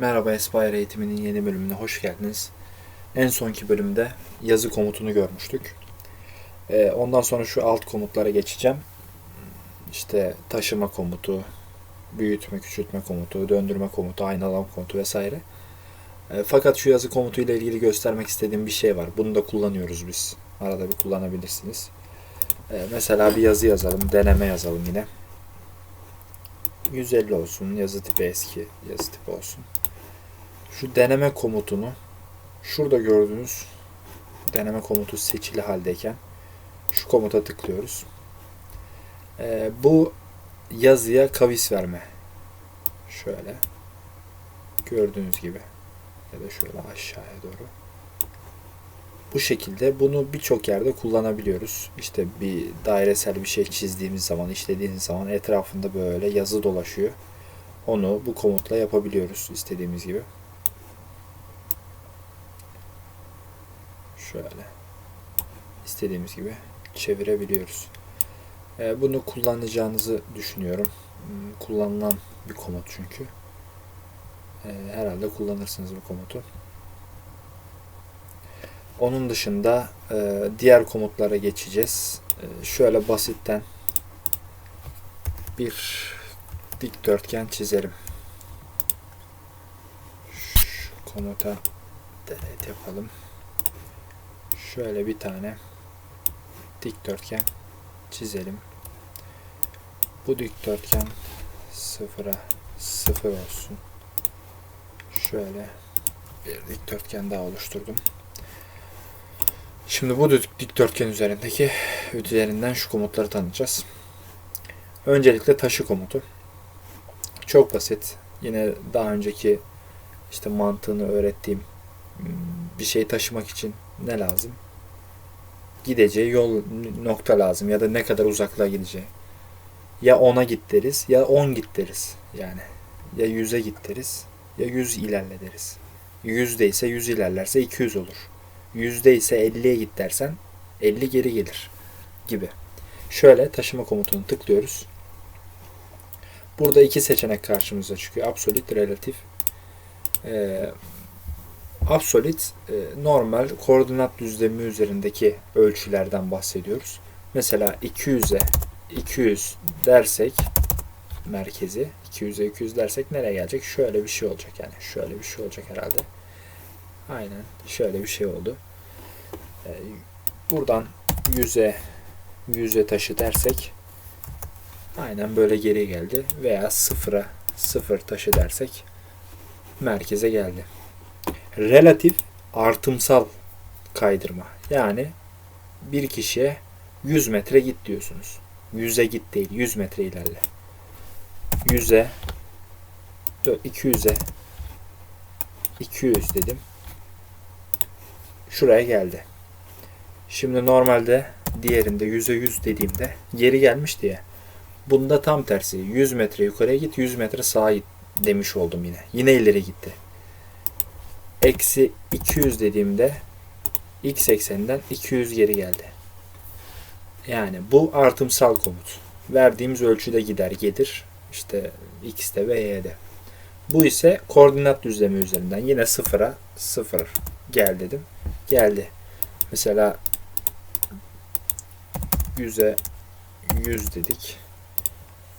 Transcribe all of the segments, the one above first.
Merhaba Aspire eğitiminin yeni bölümüne hoş geldiniz. En sonki bölümde yazı komutunu görmüştük. Ee, ondan sonra şu alt komutlara geçeceğim. İşte taşıma komutu, büyütme, küçültme komutu, döndürme komutu, aynalama komutu vesaire. Ee, fakat şu yazı komutu ile ilgili göstermek istediğim bir şey var. Bunu da kullanıyoruz biz. Arada bir kullanabilirsiniz. Ee, mesela bir yazı yazalım, deneme yazalım yine. 150 olsun, yazı tipi eski, yazı tipi olsun. Şu deneme komutunu şurada gördüğünüz deneme komutu seçili haldeyken şu komuta tıklıyoruz. Ee, bu yazıya kavis verme. Şöyle gördüğünüz gibi ya da şöyle aşağıya doğru. Bu şekilde bunu birçok yerde kullanabiliyoruz. İşte bir dairesel bir şey çizdiğimiz zaman, işlediğimiz zaman etrafında böyle yazı dolaşıyor. Onu bu komutla yapabiliyoruz istediğimiz gibi. Şöyle. istediğimiz gibi çevirebiliyoruz. Ee, bunu kullanacağınızı düşünüyorum. Hmm, Kullanılan bir komut çünkü. Ee, Herhalde kullanırsınız bu komutu. Onun dışında e, diğer komutlara geçeceğiz. E, şöyle basitten bir dikdörtgen çizelim. Şu komuta delete yapalım. Şöyle bir tane dikdörtgen çizelim. Bu dikdörtgen sıfıra sıfır olsun. Şöyle bir dikdörtgen daha oluşturdum. Şimdi bu dik- dikdörtgen üzerindeki üzerinden şu komutları tanıyacağız. Öncelikle taşı komutu. Çok basit. Yine daha önceki işte mantığını öğrettiğim hmm, bir şey taşımak için ne lazım? Gideceği yol nokta lazım ya da ne kadar uzaklığa gideceği. Ya 10'a git deriz ya 10 git deriz. Yani ya 100'e git deriz ya 100 ilerle deriz. 100'de ise 100 ilerlerse 200 olur. Yüzde ise 50'ye git dersen 50 geri gelir gibi. Şöyle taşıma komutunu tıklıyoruz. Burada iki seçenek karşımıza çıkıyor. Absolute, relatif. Ee, absolute e, normal koordinat düzlemi üzerindeki ölçülerden bahsediyoruz. Mesela 200'e 200 dersek merkezi 200'e 200 dersek nereye gelecek? Şöyle bir şey olacak yani. Şöyle bir şey olacak herhalde. Aynen şöyle bir şey oldu. Ee, buradan yüze yüze taşı dersek aynen böyle geri geldi veya sıfıra sıfır taşı dersek merkeze geldi. Relatif artımsal kaydırma. Yani bir kişiye 100 metre git diyorsunuz. 100'e git değil, 100 metre ilerle. 100'e 200'e 200 dedim şuraya geldi. Şimdi normalde diğerinde yüze yüz dediğimde geri gelmiş diye. Bunda tam tersi. 100 metre yukarıya git, 100 metre sağa git demiş oldum yine. Yine ileri gitti. Eksi 200 dediğimde x ekseninden 200 geri geldi. Yani bu artımsal komut. Verdiğimiz ölçüde gider gelir. İşte x'te ve y'de. Bu ise koordinat düzlemi üzerinden yine sıfıra sıfır gel dedim. Geldi. Mesela 100'e 100 dedik.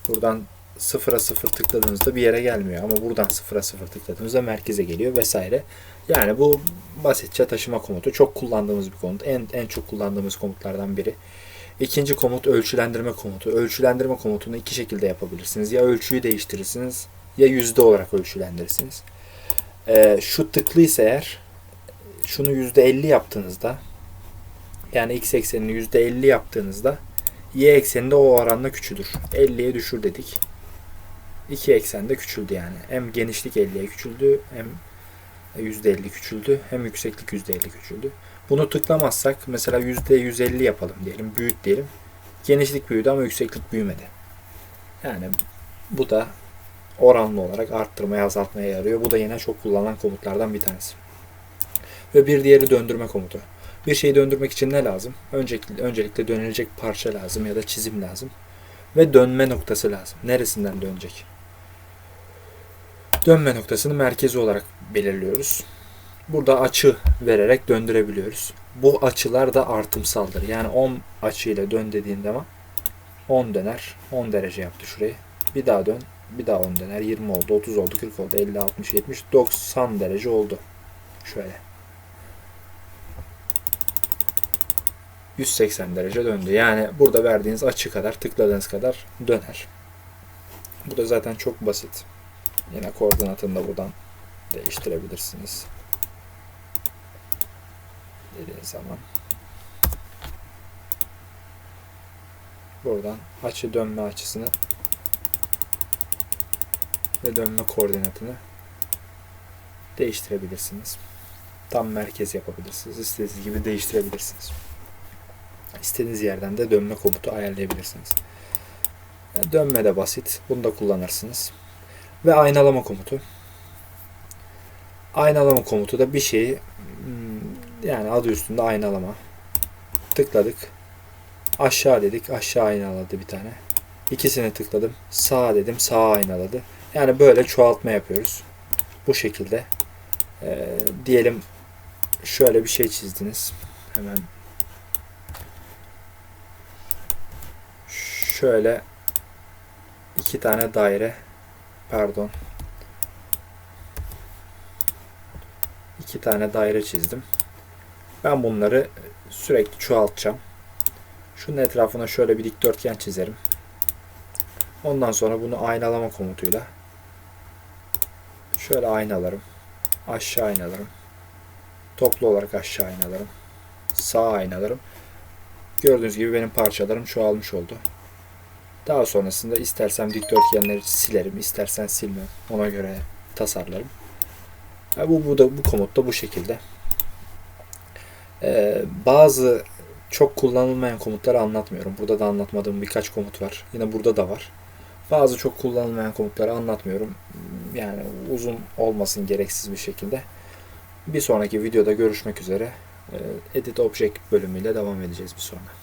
Buradan 0'a 0 tıkladığınızda bir yere gelmiyor. Ama buradan 0'a 0 tıkladığınızda merkeze geliyor vesaire. Yani bu basitçe taşıma komutu. Çok kullandığımız bir komut. En, en çok kullandığımız komutlardan biri. İkinci komut ölçülendirme komutu. Ölçülendirme komutunu iki şekilde yapabilirsiniz. Ya ölçüyü değiştirirsiniz ya yüzde olarak ölçülendirirsiniz. Ee, şu tıklıysa eğer şunu %50 yaptığınızda yani x eksenini %50 yaptığınızda y ekseni de o oranla küçülür. 50'ye düşür dedik. İki eksen de küçüldü yani. Hem genişlik 50'ye küçüldü hem %50 küçüldü hem yükseklik %50 küçüldü. Bunu tıklamazsak mesela %150 yapalım diyelim. Büyüt diyelim. Genişlik büyüdü ama yükseklik büyümedi. Yani bu da oranlı olarak arttırmaya azaltmaya yarıyor. Bu da yine çok kullanılan komutlardan bir tanesi. Ve bir diğeri döndürme komutu. Bir şeyi döndürmek için ne lazım? Öncelikle, öncelikle dönülecek parça lazım ya da çizim lazım. Ve dönme noktası lazım. Neresinden dönecek? Dönme noktasını merkezi olarak belirliyoruz. Burada açı vererek döndürebiliyoruz. Bu açılar da artımsaldır. Yani 10 açıyla dön dediğin zaman 10 döner. 10 derece yaptı şurayı. Bir daha dön. Bir daha 10 döner. 20 oldu, 30 oldu, 40 oldu, 50, 60, 70, 90 derece oldu. Şöyle. 180 derece döndü. Yani burada verdiğiniz açı kadar, tıkladığınız kadar döner. Bu da zaten çok basit. Yine koordinatını da buradan değiştirebilirsiniz. Dediğiniz zaman. Buradan açı dönme açısını ve dönme koordinatını değiştirebilirsiniz. Tam merkez yapabilirsiniz. İstediğiniz gibi değiştirebilirsiniz. İstediğiniz yerden de dönme komutu ayarlayabilirsiniz. Dönme de basit. Bunu da kullanırsınız. Ve aynalama komutu. Aynalama komutu da bir şeyi hmm, yani adı üstünde aynalama. Tıkladık. Aşağı dedik. Aşağı aynaladı bir tane. İkisini tıkladım. Sağ dedim. Sağ aynaladı. Yani böyle çoğaltma yapıyoruz. Bu şekilde. Ee, diyelim şöyle bir şey çizdiniz. Hemen şöyle iki tane daire pardon iki tane daire çizdim. Ben bunları sürekli çoğaltacağım. Şunun etrafına şöyle bir dikdörtgen çizerim. Ondan sonra bunu aynalama komutuyla şöyle aynalarım. Aşağı aynalarım. Toplu olarak aşağı aynalarım. Sağ aynalarım. Gördüğünüz gibi benim parçalarım çoğalmış oldu. Daha sonrasında istersem dikdörtgenleri silerim, istersen silmem. Ona göre tasarlarım. Ya bu, bu da bu komut da bu şekilde. Ee, bazı çok kullanılmayan komutları anlatmıyorum. Burada da anlatmadığım birkaç komut var. Yine burada da var. Bazı çok kullanılmayan komutları anlatmıyorum. Yani uzun olmasın gereksiz bir şekilde. Bir sonraki videoda görüşmek üzere. Ee, Edit Object bölümüyle devam edeceğiz bir sonra.